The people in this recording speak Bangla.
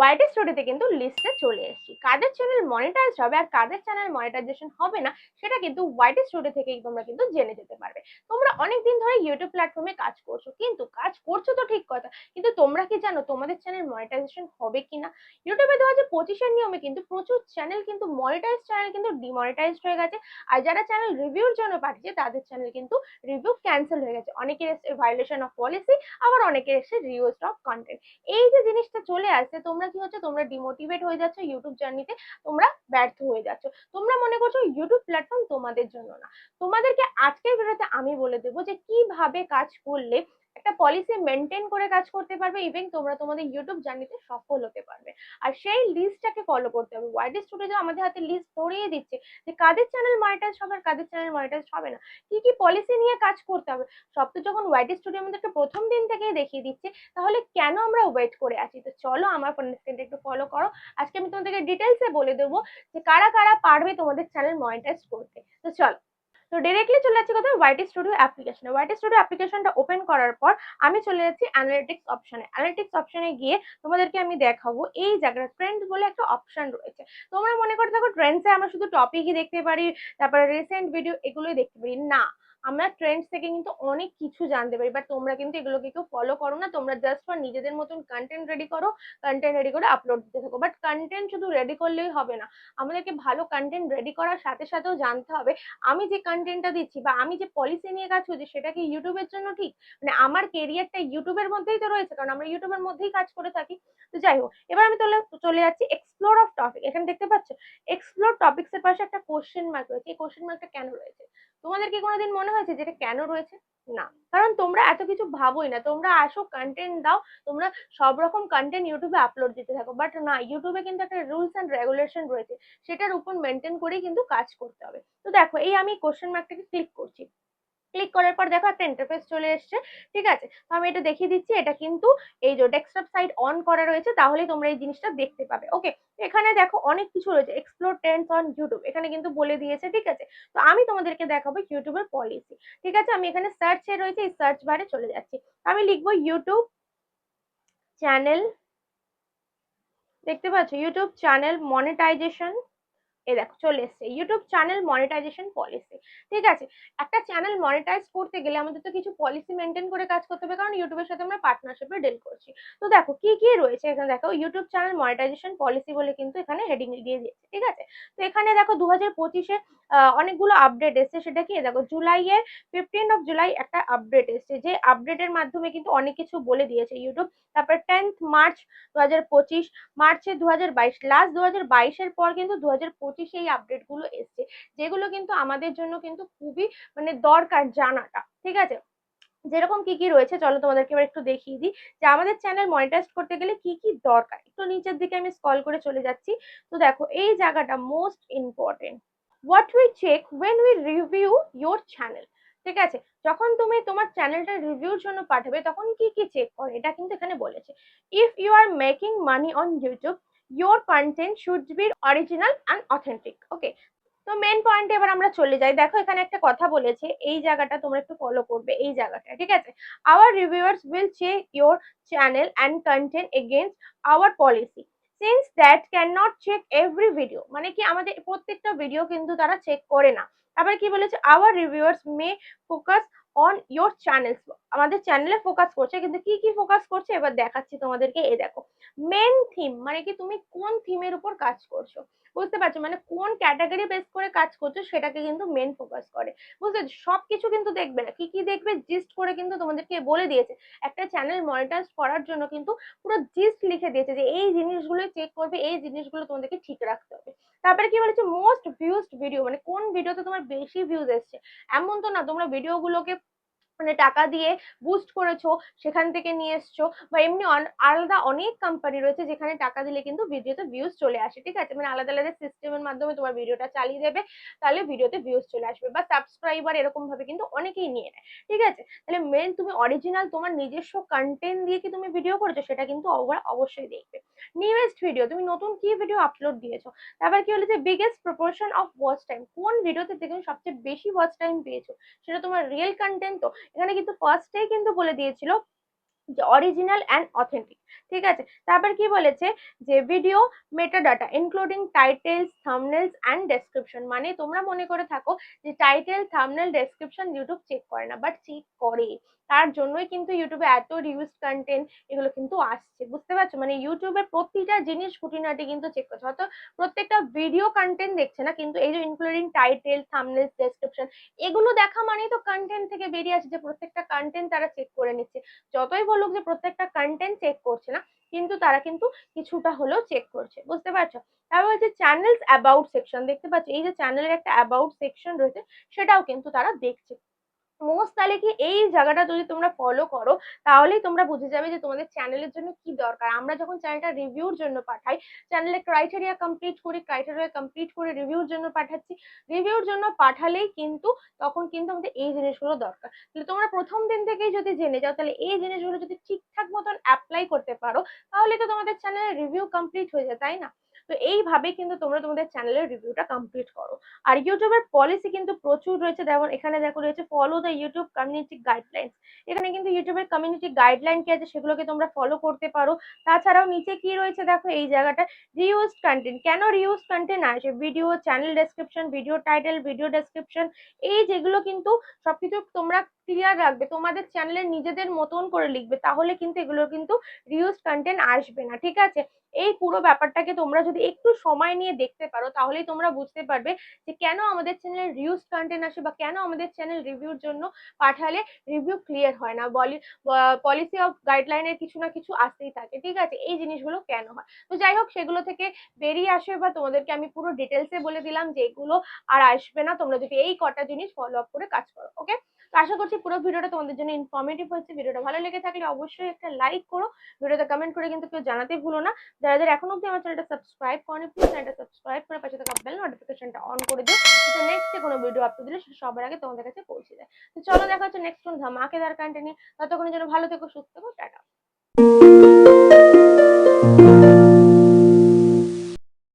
ওয়াইটি স্টোরিতে কিন্তু লিস্টে চলে এসেছি। কাদের চ্যানেল মনিটাইজ হবে আর কাদের চ্যানেল মনিটাইজেশন হবে না, সেটা কিন্তু ওয়াইটি স্টোরি থেকেই তোমরা কিন্তু জেনে যেতে পারবে। তোমরা অনেক দিন ধরে ইউটিউব প্ল্যাটফর্মে কাজ করছ, কিন্তু কাজ করছ তো ঠিক কথা, কিন্তু তোমরা কি জানো তোমাদের চ্যানেল মনিটাইজেশন হবে কিনা? ইউটিউবে দু হাজার পঁচিশের নিয়মে কিন্তু প্রচুর চ্যানেল কিন্তু মনিটাইজ চ্যানেল কিন্তু ডিমনিটাইজড হয়ে গেছে। আর যারা চ্যানেল রিভিউর জন্য পাঠিয়েছে, তাদের চ্যানেল কিন্তু রিভিউ ক্যান্সেল হয়ে গেছে। অনেকের এসছে ভায়োলেশন অফ পলিসি আবার অনেকের এসছে রিউজ অফ কন্টেন্ট এই যে জিনিসটা চলে আসছে, তোমরা কি হচ্ছে? তোমরা ডিমোটিভেট হয়ে যাচ্ছ ইউটিউব জার্নিতে তোমরা ব্যর্থ হয়ে যাচ্ছ। তোমরা মনে করছ ইউটিউব প্ল্যাটফর্ম তোমাদের জন্য না। তোমাদেরকে আজকের ভিডিওতে আমি বলে দেবো যে কীভাবে কাজ করলে একটা পলিসি মেনটেন করে কাজ করতে পারবে ইভেন তোমরা তোমাদের ইউটিউব জার্নিতে সফল হতে পারবে। আর সেই লিস্টটাকে ফলো করতে হবে। ওয়াইডি স্টুডিও আমাদের হাতে লিস্ট ধরিয়ে দিচ্ছে যে কাদের চ্যানেল মনিটাইজ হবে আর কাদের চ্যানেল মনিটাইজ হবে না। কি কি পলিসি নিয়ে কাজ করতে হবে? সব তো যখন ওয়াইডি স্টুডিও আমাদেরকে প্রথম দিন থেকেই দেখিয়ে দিচ্ছে, তাহলে কেন আমরা ওয়েট করে আছি? তো চলো আমার ফোন একটু ফলো করো। আজকে আমি তোমাদেরকে ডিটেলসে বলে দেবো যে কারা কারা পারবে তোমাদের চ্যানেল মনিটাইজ করতে। তো চলো। তো ডিরেক্টলি চলে যাচ্ছি কোথায়? হোয়াইট স্টুডিও অ্যাপ্লিকেশনে হোয়াইট স্টুডিও অ্যাপ্লিকেশনটা ওপেন করার পর আমি চলে যাচ্ছি অ্যানালিটিক্স অপশনে অ্যানালিটিক্স অপশনে গিয়ে তোমাদেরকে আমি দেখাবো এই জায়গাটা ট্রেন্ড বলে একটা অপশন রয়েছে। তোমরা মনে করে থাকো ট্রেন্ডসে আমরা শুধু টপিকই দেখতে পারি, তারপরে রিসেন্ট ভিডিও এগুলোই দেখতে পারি। না আমরা ট্রেন্ডস থেকে কিন্তু অনেক কিছু জানতে পারি বাট তোমরা কিন্তু এগুলোকে কেউ ফলো করো না। তোমরা জাস্ট ফর নিজেদের মতন কন্টেন্ট রেডি করো কন্টেন্ট রেডি করে আপলোড দিতে থাকো। বাট কন্টেন্ট শুধু রেডি করলেই হবে না। আমাদেরকে ভালো কন্টেন্ট রেডি করার সাথে সাথেও জানতে হবে, আমি যে কন্টেন্টটা দিচ্ছি বা আমি যে পলিসি নিয়ে কাজ করছি, সেটা কি ইউটিউবের জন্য ঠিক? মানে আমার কেরিয়ারটা ইউটিউবের মধ্যেই তো রয়েছে, কারণ আমরা ইউটিউবের মধ্যেই কাজ করে থাকি। তো যাই হোক, এবার আমি তাহলে চলে যাচ্ছি এক্সপ্লোর অফ টপিক এখানে দেখতে পাচ্ছ? এক্সপ্লোর টপিকস এর পাশে একটা কোশ্চেন মার্ক রয়েছে। এই কোশ্চেন মার্কটা কেন রয়েছে? তোমাদের কি কোনোদিন মনে হয়েছে যেটা কেন রয়েছে? না। কারণ তোমরা এত কিছু ভাবোই না। তোমরা আসো কন্টেন্ট দাও, তোমরা সব রকম কন্টেন্ট ইউটিউবে আপলোড দিতে থাকো। বাট না ইউটিউবে কিন্তু একটা রুলস অ্যান্ড রেগুলেশন রয়েছে। সেটার উপর মেনটেন করেই কিন্তু কাজ করতে হবে। তো দেখো, এই আমি কোশ্চেন মার্কটাকে ক্লিক করছি। ক্লিক করার পর দেখো একটা ইন্টারফেস চলে এসছে। ঠিক আছে? তো আমি এটা দেখিয়ে দিচ্ছি। এটা কিন্তু এই যে ডেস্কটপ সাইট অন করা রয়েছে, তাহলেই তোমরা এই জিনিসটা দেখতে পাবে। ওকে এখানে দেখো অনেক কিছু রয়েছে। এক্সপ্লোর ট্রেন্ডস অন ইউটিউব এখানে কিন্তু বলে দিয়েছে, ঠিক আছে? তো আমি তোমাদেরকে দেখাবো ইউটিউবের পলিসি ঠিক আছে? আমি এখানে সার্চে রয়েছে, এই সার্চ বারে চলে যাচ্ছি। আমি লিখব ইউটিউব চ্যানেল দেখতে পাচ্ছ? ইউটিউব চ্যানেল মনিটাইজেশন এই দেখো, চলে এসছে। ইউটিউব চ্যানেল মনিটাইজেশন পলিসি ঠিক আছে? একটা চ্যানেল মনিটাইজ করতে গেলে আমাদের তো কিছু পলিসি মেনটেন করে কাজ করতে হবে, কারণ ইউটিউবের সাথে আমরা পার্টনারশিপে ডিল করছি। তো দেখো, কি কি রয়েছে এখানে? দেখো ইউটিউব চ্যানেল মনিটাইজেশন পলিসি বলে কিন্তু এখানে হেডিং দিয়ে দিয়েছে। ঠিক আছে? তো এখানে দেখো দু হাজার পঁচিশে অনেকগুলো আপডেট এসছে। সেটা কি? দেখো জুলাইয়ের ফিফটিন অফ জুলাই একটা আপডেট এসছে। যে আপডেটের মাধ্যমে কিন্তু অনেক কিছু বলে দিয়েছে ইউটিউব তারপর টেন্থ মার্চ দু হাজার পঁচিশ মার্চে দু হাজার বাইশ লাস্ট দু হাজার বাইশের পর কিন্তু দু হাজার পঁচিশে এই আপডেটগুলো এসছে, যেগুলো কিন্তু আমাদের জন্য কিন্তু খুবই মানে দরকার জানাটা, ঠিক আছে? যেরকম কি কি রয়েছে, চলো তোমাদেরকে এবার একটু দেখিয়ে দিই, যে আমাদের চ্যানেল মনিটাইজ করতে গেলে কি কি দরকার? একটু নিচের দিকে আমি স্কল করে চলে যাচ্ছি। তো দেখো, এই জায়গাটা most important what we check when we review your channel ঠিক আছে? যখন তুমি তোমার চ্যানেলটা রিভিউর জন্য পাঠাবে, তখন কি কি চেক করে? এটা কিন্তু এখানে বলেছে। If you are making money on YouTube your content should be original and authentic okay তো মেন পয়েন্টে এবার আমরা চলে যাই। দেখো, এখানে একটা কথা বলেছে, এই জায়গাটা তোমরা একটু ফলো করবে, এই জায়গাটা ঠিক আছে? Our reviewers will check your channel and content against our policy since that can not check every video মানে কি আমাদের প্রত্যেকটা ভিডিও কিন্তু তারা চেক করে না। তারপরে কি বলেছে? Our reviewers may focus on your channel আমাদের চ্যানেলে ফোকাস করছে, কিন্তু কি কি ফোকাস করছে? এবার দেখাচ্ছি তোমাদেরকে এ দেখো। মেন থিম মানে কি তুমি কোন থিমের উপর কাজ করছ? বুঝতে পারছ? মানে কোন ক্যাটাগরি বেস করে কাজ করছ, সেটাকে কিন্তু মেন ফোকাস করে। বুঝতে সব কিছু কিন্তু দেখবে না। কি কি দেখবে? জিস্ট করে কিন্তু তোমাদেরকে বলে দিয়েছে। একটা চ্যানেল মনিটাইজ করার জন্য কিন্তু পুরো জিস্ট লিখে দিয়েছে যে এই জিনিসগুলো চেক করবে, এই জিনিসগুলো তোমাদেরকে ঠিক রাখতে হবে। তারপরে কি বলেছে? মোস্ট ভিউজড ভিডিও মানে কোন ভিডিওতে তোমার বেশি ভিউজ এসছে? এমন তো না, তোমরা ভিডিওগুলোকে মানে টাকা দিয়ে বুস্ট করেছ, সেখান থেকে নিয়ে এসছো বা এমনি আলাদা অনেক কোম্পানি রয়েছে যেখানে টাকা দিলে কিন্তু ভিডিওতে ভিউজ চলে আসে, ঠিক আছে? মানে আলাদা আলাদা সিস্টেমের মাধ্যমে তোমার ভিডিওটা চালিয়ে দেবে, তাহলে ভিডিওতে ভিউজ চলে আসবে বা সাবস্ক্রাইবার এরকম ভাবে কিন্তু অনেকেই নিয়ে নেয়, ঠিক আছে? তাহলে মেন তুমি অরিজিনাল তোমার নিজস্ব কন্টেন্ট দিয়ে কি তুমি ভিডিও করেছ, সেটা কিন্তু অবশ্যই দেখবে। নিউয়েস্ট ভিডিও তুমি নতুন কি ভিডিও আপলোড দিয়েছ? তারপর কি হলো যে biggest proportion of watch time কোন ভিডিওতে থেকে সবচেয়ে বেশি ওয়াচ টাইম পেয়েছ? সেটা তোমার রিয়েল কন্টেন্ট তো এখানে কিন্তু ফার্স্টেই কিন্তু বলে দিয়েছিল যে অরিজিনাল অ্যান্ড অথেন্টিক ঠিক আছে? তারপর কি বলেছে? যে video meta data including titles thumbnails and description মানে তোমরা মনে করে থাকো যে title thumbnail description YouTube check করে না বাট চেক করে। তার জন্যই কিন্তু ইউটিউবে এত রিউজ কন্টেন্ট এগুলো কিন্তু আসছে। বুঝতে পারছ? মানে ইউটিউবের প্রতিটা জিনিস খুঁটিনাটি কিন্তু চেক করছে। হয়তো প্রত্যেকটা ভিডিও কন্টেন্ট দেখছে না, কিন্তু এই যে ইনক্লুডিং টাইটেল থামনেলস ডেসক্রিপশন এগুলো দেখা মানেই তো কন্টেন্ট থেকে বেরিয়ে আসে যে প্রত্যেকটা কন্টেন্ট তারা চেক করে নিচ্ছে। যতই বলুক যে প্রত্যেকটা কন্টেন্ট চেক করছে না, কিন্তু তারা কিন্তু কিছুটা হলেও চেক করছে। বুঝতে পারছ? তারপর যে চ্যানেলস অ্যাবাউট সেকশন দেখতে পাচ্ছ? এই যে চ্যানেলের একটা অ্যাবাউট সেকশন রয়েছে, সেটাও কিন্তু তারা দেখছে। মোস্ট তাহলে কি এই জায়গাটা যদি তোমরা ফলো করো, তাহলেই তোমরা বুঝে যাবে যে তোমাদের চ্যানেলের জন্য কি দরকার। আমরা যখন চ্যানেলটা রিভিউর জন্য পাঠাই চ্যানেলের ক্রাইটেরিয়া কমপ্লিট করি ক্রাইটেরিয়া কমপ্লিট করে রিভিউর জন্য পাঠাচ্ছি। রিভিউর জন্য পাঠালেই কিন্তু তখন কিন্তু আমাদের এই জিনিসগুলো দরকার। তাহলে তোমরা প্রথম দিন থেকেই যদি জেনে যাও, তাহলে এই জিনিসগুলো যদি ঠিকঠাক মতন অ্যাপ্লাই করতে পারো, তাহলে তো তোমাদের চ্যানেলের রিভিউ কমপ্লিট হয়ে যায়, তাই না? তো এইভাবে কিন্তু তোমরা তোমাদের চ্যানেলের রিভিউটা কমপ্লিট করো। আর ইউটিউবের পলিসি কিন্তু প্রচুর রয়েছে। যেমন এখানে দেখো রয়েছে follow the YouTube community guidelines এখানে কিন্তু ইউটিউবের কমিউনিটি গাইডলাইন কি আছে সেগুলোকে তোমরা ফলো করতে পারো। তাছাড়াও নিচে কি রয়েছে দেখো এই জায়গাটা রিউজ কন্টেন্ট কেন রিউজ কন্টেন্ট আসে video channel description video title video description এই যেগুলো কিন্তু সবকিছু তোমরা ক্লিয়ার রাখবে, তোমাদের চ্যানেলের নিজেদের মতন করে লিখবে, তাহলে কিন্তু এগুলো কিন্তু রিউজ কন্টেন্ট আসবে না, ঠিক আছে? এই পুরো ব্যাপারটাকে তোমরা যদি একটু সময় নিয়ে দেখতে পারো, তাহলেই তোমরা বুঝতে পারবে যে কেন আমাদের চ্যানেলে রিউজ কন্টেন্ট আসে বা কেন আমাদের চ্যানেল রিভিউর জন্য পাঠালে রিভিউ ক্লিয়ার হয় না, বলি পলিসি অফ গাইডলাইনের কিছু না কিছু আসতেই থাকে, ঠিক আছে? এই জিনিসগুলো কেন হয়? তো যাই হোক, সেগুলো থেকে বেরিয়ে আসে বা তোমাদেরকে আমি পুরো ডিটেলসে বলে দিলাম যে এগুলো আর আসবে না, তোমরা যদি এই কটা জিনিস ফলো আপ করে কাজ করো ওকে আশা করছি পুরো ভিডিওটা তোমাদের জন্য ইনফরমেটিভ হয়েছে। ভিডিওটা ভালো লেগে থাকলে অবশ্যই একটা লাইক করো। ভিডিওতে কমেন্ট করে কিন্তু কেউ জানাতে ভুলো না। যারা যারা এখনও অব্দি আমার চ্যানেলটা সাবস্ক্রাইব করেনি প্লিজ চ্যানেলটা সাবস্ক্রাইব করে পাশে থাকা বেল নোটিফিকেশনটা অন করে দিও। যাতে নেক্সট কোনো ভিডিও আপলোড দিলে সেটা সবার আগে তোমাদের কাছে পৌঁছে যায়। তো চলো দেখা হচ্ছে নেক্সট কোন ধামাকেদার কন্টেন্ট নিয়ে। ততক্ষণের জন্য ভালো থেকো, সুস্থ থেকো, টাটা।